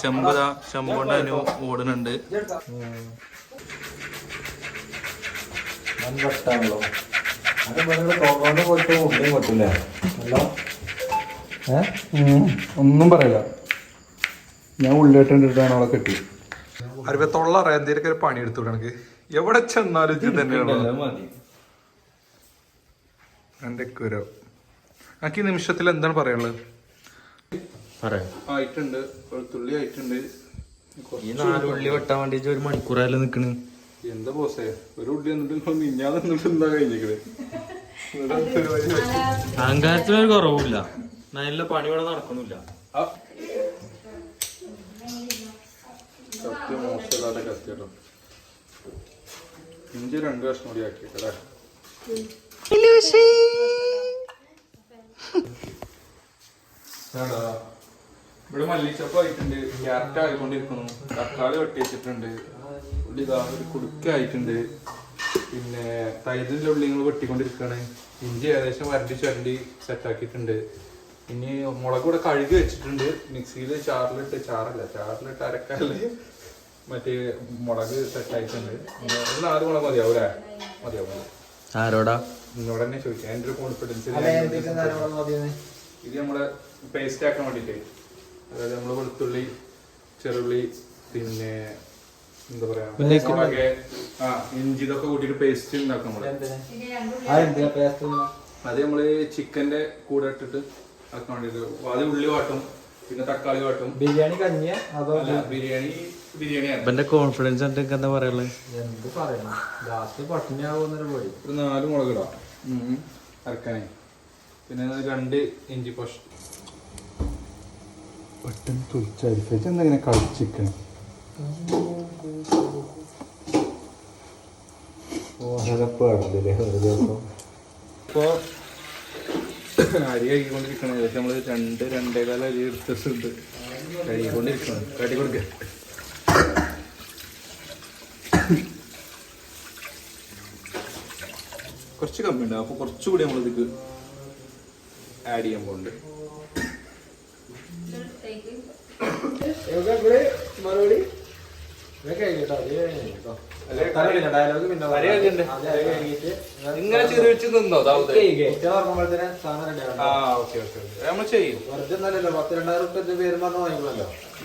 ചെമ്പ് ദാ അനു ഓടുന്നുണ്ട്. വെട്ടാണല്ലോ. അത് നിങ്ങൾ കോമ്പൗണ്ട് പോയിട്ട് ഉള്ളിൽ കൊട്ടില്ലേ അല്ലോ? ഒന്നും പറയില്ല. ഞാൻ ഉള്ളിട്ടാണ് അവളെ കെട്ടി അറിവ തൊള്ള അറിയാം എന്തെങ്കിലും ഒരു പണി എടുത്തു കണക്ക് എവിടെ ചെന്നാലും ഇത് തന്നെയാണ് എന്റെ കുര. എനിക്ക് ഈ നിമിഷത്തിൽ എന്താണ് പറയാനുള്ളത്? പറയാം ആയിട്ടുണ്ട്. വെളുത്തുള്ളി ആയിട്ടുണ്ട്. ഈ നാല് ഉള്ളി വെട്ടാൻ വേണ്ടി ഒരു മണിക്കൂറായാലും നിക്കണ്. എന്താ പോസേ ഒരു ഉള്ളി എന്നിട്ട് മിഞ്ഞാതെ എന്നിട്ട് എന്താ കഴിഞ്ഞേക്കണേ അഹങ്കാരത്തിന് ഒരു കുറവില്ല നല്ല പണി ഇവിടെ നടക്കണില്ല കത്തി മോശമില്ലാത്ത കത്തി ഇഞ്ചി രണ്ട് കഷ്ണം കൂടി ആക്കിയിട്ടല്ലേ ഇവിടെ മല്ലിച്ചപ്പ് ആയിട്ടുണ്ട് ക്യാരറ്റ് ആയിക്കൊണ്ടിരിക്കുന്നു. തക്കാളി വെട്ടി വെച്ചിട്ടുണ്ട്. ഒരു കുടുക്ക ആയിട്ടുണ്ട്. പിന്നെ തൈതിന്റെ ഉള്ളി നിങ്ങൾ വെട്ടിക്കൊണ്ടിരിക്കുകയാണ്. ഇഞ്ചി ഏകദേശം വരണ്ടി ചരണ്ടി സെറ്റ് ആക്കിയിട്ടുണ്ട്. ഇനി മുളക് കൂടെ കഴുകി വെച്ചിട്ടുണ്ട്. മിക്സിയിൽ ചാറിലിട്ട് ചാറല്ല ചാറിലിട്ട് അരക്കാൽ മറ്റേ മുളക് സെറ്റ് ആയിട്ടുണ്ട്. ഇനി ഒരു നാല് മുളക് മതിയാവും അല്ലേ? മതിയാവും. ആരോടാ? എന്നോട് തന്നെ ചോദിക്കാം എന്റെ ഒരു കോൺഫിഡൻസ് ഇത് നമ്മളെ പേസ്റ്റ് ആക്കാൻ വേണ്ടിട്ട് അതായത് നമ്മൾ വെളുത്തുള്ളി ചെറുള്ളി പിന്നെ എന്താ പറയാ മുളക് ആ ഇഞ്ചി ഇതൊക്കെ കൂട്ടിയിട്ട് പേസ്റ്റ് ഉണ്ടാക്കും നമ്മൾ അത് നമ്മൾ ചിക്കന്റെ കൂടെ ഇട്ടിട്ട് ആക്കാൻ വേണ്ടിട്ട് ആദ്യം ഉള്ളി വാട്ടും പിന്നെ തക്കാളി വാട്ടും. ബിരിയാണി കഞ്ഞിയ അതോ ബിരിയാണി ബിരിയാണിയാണ് കോൺഫിഡൻസ് എന്താ പറയുള്ളത് എന്ത് പറയണം? ലാസ്റ്റ് പട്ടിണിയാവുന്നൊരു പോയി ഒരു നാല് മുളക് ഇടാം. അരക്കാനേ. പിന്നെ രണ്ട് ഇഞ്ചി പശ പെട്ടെന്ന് തുളിച്ചായിരിക്കും എന്തെങ്കിലും കളിച്ചിരിക്കണം? ഇപ്പോ അരി കഴുകിക്കൊണ്ടിരിക്കണം. ഏകദേശം നമ്മൾ രണ്ട് രണ്ടേകാല അരി എടുത്തിട്ടുണ്ട്. കഴുകിക്കൊണ്ടിരിക്കണം കടി കൊടുക്ക. കുറച്ച് കമ്മി അപ്പോൾ അപ്പൊ കുറച്ചുകൂടി നമ്മൾ ഇതിക്ക് ആഡ് ചെയ്യാൻ പോകുന്നുണ്ട് മറുപടി? ഇങ്ങനെ ചെയ്ത് വെച്ച് നിന്നോ? നമ്മൾ ചെയ്യും.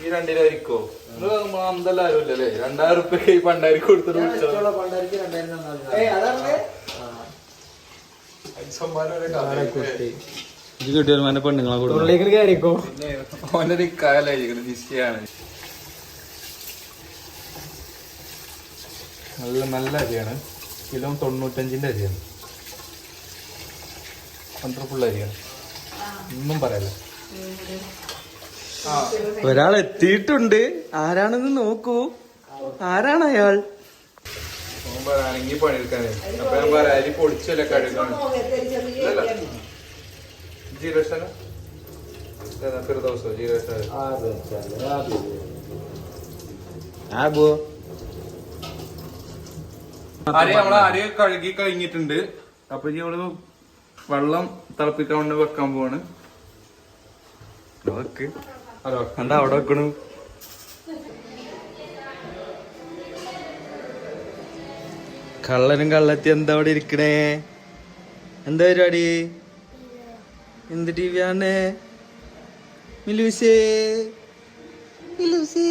ഈ രണ്ടിലായിരിക്കോ? നിങ്ങൾ അന്തല്ലാരും ഇല്ലല്ലേ? രണ്ടായിരം റുപ്യ ഈ പണ്ടായിരം കൊടുത്തിട്ട് വിളിച്ചോ? ഇത് കിട്ടിയാൽ പെണ്ണുങ്ങളെ ഉള്ളിലേക്ക് കയറിക്കോ. നല്ല നല്ല അരിയാണ്. കിലോ തൊണ്ണൂറ്റഞ്ചിന്റെ അരിയാണ്. വണ്ടർഫുൾ അരിയാണ്. ഒന്നും പറയല്ല. ഒരാൾ എത്തിയിട്ടുണ്ട്. ആരാണെന്ന് നോക്കൂ. ആരാണ് അയാൾ? പണിയെടുക്കാനേ അപ്പൊ ഞാൻ പറയാം അരി പൊടിച്ചല്ലേ കഴുകാണ് ആബോ അരി നമ്മളെ അരി കഴുകി കഴിഞ്ഞിട്ടുണ്ട്. അപ്പൊ ഇനി നമ്മൾ വെള്ളം തിളപ്പിക്കാൻ വേണ്ടി വെക്കാൻ പോവാണ്. എന്താ അവിടെ വെക്കണു? കള്ളനും കള്ളത്തി എന്താ അവിടെ ഇരിക്കണേ? എന്താ പരിപാടി? എന്ത് ടി വി ആണ് മിലൂസേ. മിലൂസേ.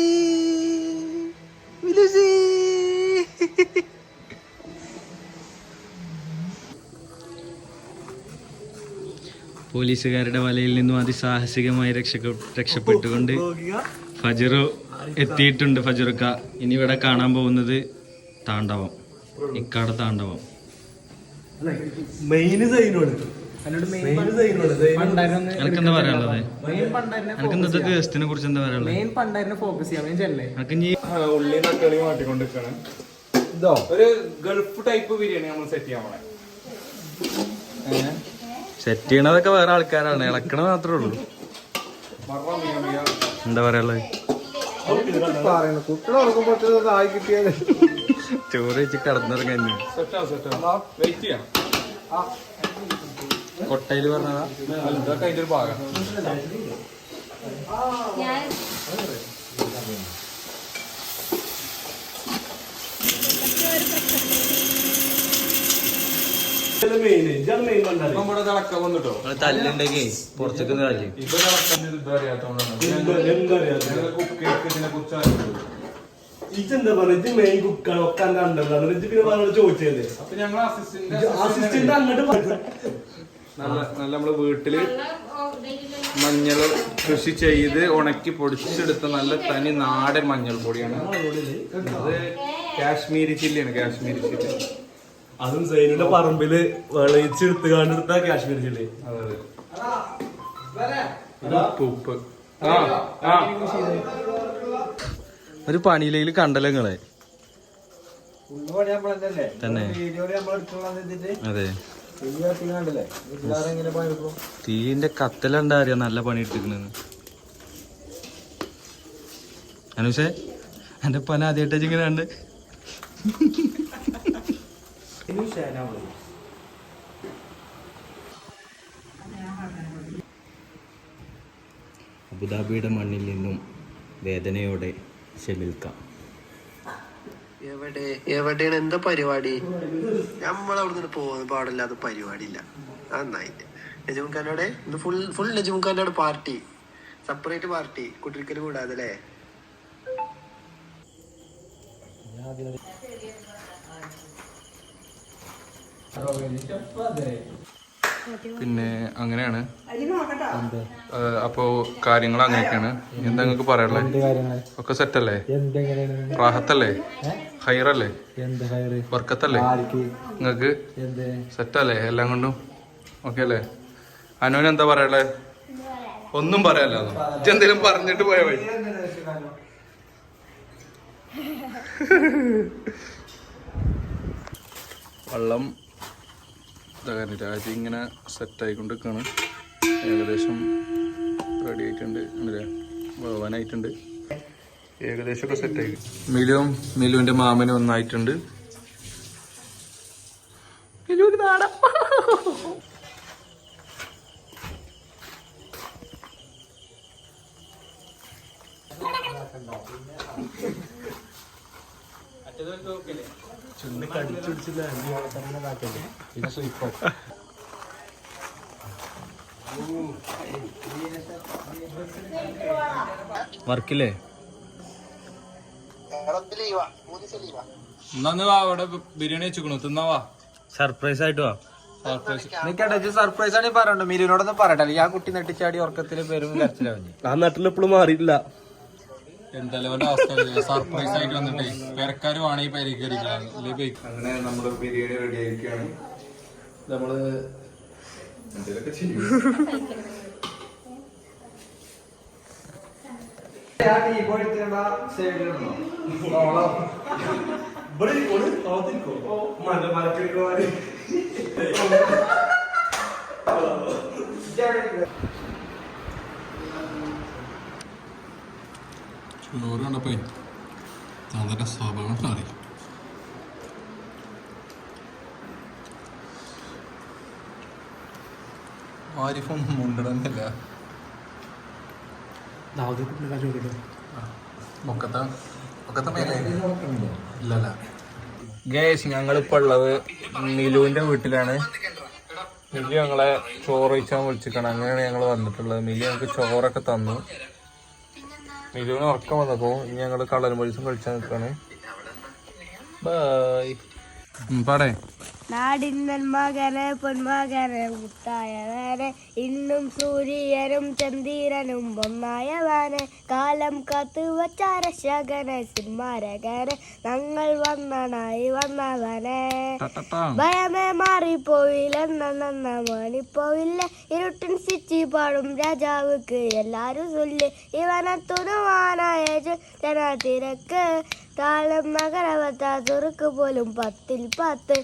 മിലൂസേ. പോലീസുകാരുടെ വലയിൽ നിന്നും അതിസാഹസികമായി രക്ഷ രക്ഷപ്പെട്ടുകൊണ്ട് ഫജറു എത്തിയിട്ടുണ്ട് ഫജറുക്ക. ഇനി ഇവിടെ കാണാൻ പോകുന്നത് താണ്ഡവം. ഇക്കാട താണ്ഡവം. മെയിൻ എന്താ കുറിച്ച് എന്താ പറയാനുള്ളത്? മെയിൻ പണ്ടായിരുന്നു ഫോക്കസ് ചെയ്യാൻ ചെല്ലേ ഉള്ളി തക്കാളി മാറ്റിക്കൊണ്ടിരിക്കാണ്. ഇതോ? ഒരു ഗൾഫ് ടൈപ്പ് ബിരിയാണി നമ്മൾ സെറ്റ് ചെയ്യാൻ പോണേ. സെറ്റ് ചെയ്യണതൊക്കെ വേറെ ആൾക്കാരാണ്. ഇളക്കണ മാത്രമേ ഉള്ളൂ. എന്താ പറയാനുള്ളത്? ചോറ് വെച്ച് കടന്നിറങ്ങാൻ വെയിറ്റ് ചെയ്യാം. കൊട്ടയിൽ പറഞ്ഞതാ. ഭാഗം. തല്ലുണ്ടെങ്കി പുറത്തേക്ക് തല്ലി. ഇപ്പൊ ഇതിനെ കുറിച്ച് ഇജെന്താ പറഞ്ഞ? മെയിൻ കുക്കാണ് ഒക്കെ അന്റെ എന്നിട്ട് പിന്നെ പറഞ്ഞോട് ചോദിച്ചത്. അസിസ്റ്റന്റ് അങ്ങോട്ട് നല്ല നല്ല നമ്മൾ വീട്ടിൽ മഞ്ഞൾ കൃഷി ചെയ്ത് ഉണക്കി പൊടിച്ചെടുത്ത നല്ല തനി നാടൻ മഞ്ഞൾ പൊടിയാണ്. അത് കാശ്മീരി ചില്ലിയാണ് കാശ്മീരി ചില്ലി. അതും സൈനിന്റെ പറമ്പിൽ വിളയിച്ചെടുത്ത് കണ്ടെടുത്ത കാശ്മീരി ചില്ലി. അതെ അതെ. ഉപ്പ് ഉപ്പ്. ആ ആ. ഒരു പണിയിലേക്ക് കണ്ടല്ലോ നിങ്ങളെ. ഉള്ളോടെ നമ്മളല്ലേ തന്നെ. നമ്മൾ എടുത്തോളാം എന്നിട്ട് അതെ. തീന്റെ അറിയാ? നല്ല പണി എടുത്തിക്കണെന്ന് അനുഷേ എന്റെ പന ആദ്യമായിട്ട് ഇങ്ങനെ ഉണ്ട് അബുദാബിയുടെ മണ്ണിൽ നിന്നും വേദനയോടെ ഷെമിൽക്കാം എവിടെ എവിടെയാണ് എന്താ പരിപാടി നമ്മളവിടുന്ന് പോകുന്ന പാടില്ലാത്ത പരിപാടിയില്ല നന്നായിട്ട് നജീം ഇന്ന് ഫുൾ ഫുൾ നജീം ഖാനോട് പാർട്ടി സെപ്പറേറ്റ് പാർട്ടി കുട്ടിരിക്കൽ കൂടാതെ അല്ലേ പിന്നെ അങ്ങനെയാണ്. അപ്പോ കാര്യങ്ങൾ അങ്ങനെയൊക്കെയാണ്. എന്താ നിങ്ങൾക്ക് പറയാനുള്ളത് ഒക്കെ സെറ്റല്ലേ? അല്ലേ റാഹത്തല്ലേ? ഹൈറല്ലേ? വർക്കത്തല്ലേ? നിങ്ങക്ക് നിങ്ങൾക്ക് അല്ലേ സെറ്റല്ലേ? എല്ലാം കൊണ്ടും? ഓക്കെ അല്ലേ? അനുവിന് എന്താ പറയാനുള്ളത് ഒന്നും പറയാല്ലോ എന്തെങ്കിലും പറഞ്ഞിട്ട് പോയ വഴി വെള്ളം രാജി ഇങ്ങനെ സെറ്റ് നിൽക്കുകയാണ് ഏകദേശം റെഡി ആയിട്ടുണ്ട്. അല്ലേ വേവാനായിട്ടുണ്ട് ഏകദേശം ഒക്കെ സെറ്റ് ആയി. മിലുവും മിലുവിന്റെ മാമനും ഒന്നായിട്ടുണ്ട്. മിലുവിന് നാടാ വർക്കില്ലേ? എന്നാ വാ അവിടെ ബിരിയാണി വെച്ചുക്കണു തിന്നാവാ സർപ്രൈസ് ആയിട്ട് വാ. സർപ്രൈസ് ആണെങ്കിൽ സർപ്രൈസ് ആണ് പറയണ്ടോ. മിലുവിനോടൊന്നും പറയട്ടെ ആ കുട്ടി നെട്ടിച്ചാടി ഉറക്കത്തിൽ പേരും കരച്ചിലാവും ആ നട്ടിലെപ്പോഴും മാറിയില്ല എന്തായാലും അവന്റെ അവസ്ഥ? സർപ്രൈസ് ആയിട്ട് വന്നിട്ടേ പേരക്കാരും ആണ് ഈ പരിഹരിക്കാൻ അങ്ങനെ നമ്മുടെ ബിരിയാണി റെഡി ആയിരിക്കുകയാണ് നമ്മൾ എന്തേലൊക്കെ ചെയ്യും. ഇവിടെ ഇരിക്കോൾ, അകത്തിരിക്കോ? കണ്ടപ്പോയി കണ്ടപ്പോ അതിന്റെ സ്വഭാവം അറിയാം? ആരിഫും മുണ്ടണമെന്നില്ല ഗേസ് ഞങ്ങളിപ്പോ ഉള്ളത് മിലുവിന്റെ വീട്ടിലാണ്. മിലു ഞങ്ങളെ ചോറ് വെച്ചാൽ വിളിച്ചിക്കണം അങ്ങനെയാണ് ഞങ്ങൾ വന്നിട്ടുള്ളത്. മിലു ഞങ്ങൾക്ക് ചോറൊക്കെ തന്നു. മിലുവിന് ഉറക്കം വന്നപ്പോ ഇനി ഞങ്ങൾ കളർ മത്സ്യം കളിച്ചാൽ നിൽക്കാണ് ബൈ പാടേ. നാടിന്നൽ മകനെ പൊന്മകനെ മുത്തായവനെ ഇന്നും സൂര്യനും ചന്ദ്രനും ഒന്നായവാനെ. കാലം കാത്തു വച്ച രക്ഷകനെ ഞങ്ങൾ വന്നണായി വന്നവനെ. ഭയമേ മാറിപ്പോയില്ലെന്ന മണിപ്പോയില്ല ഇരുട്ടിൻ സിറ്റി പാടും രാജാവുക്ക് എല്ലാരും ചൊല്ല് ഇവനെ തുണവാനായ ജന തിരക്ക്. താളം നഗരവത്ത തുറുക്ക് പോലും പത്തിൽ പത്ത്.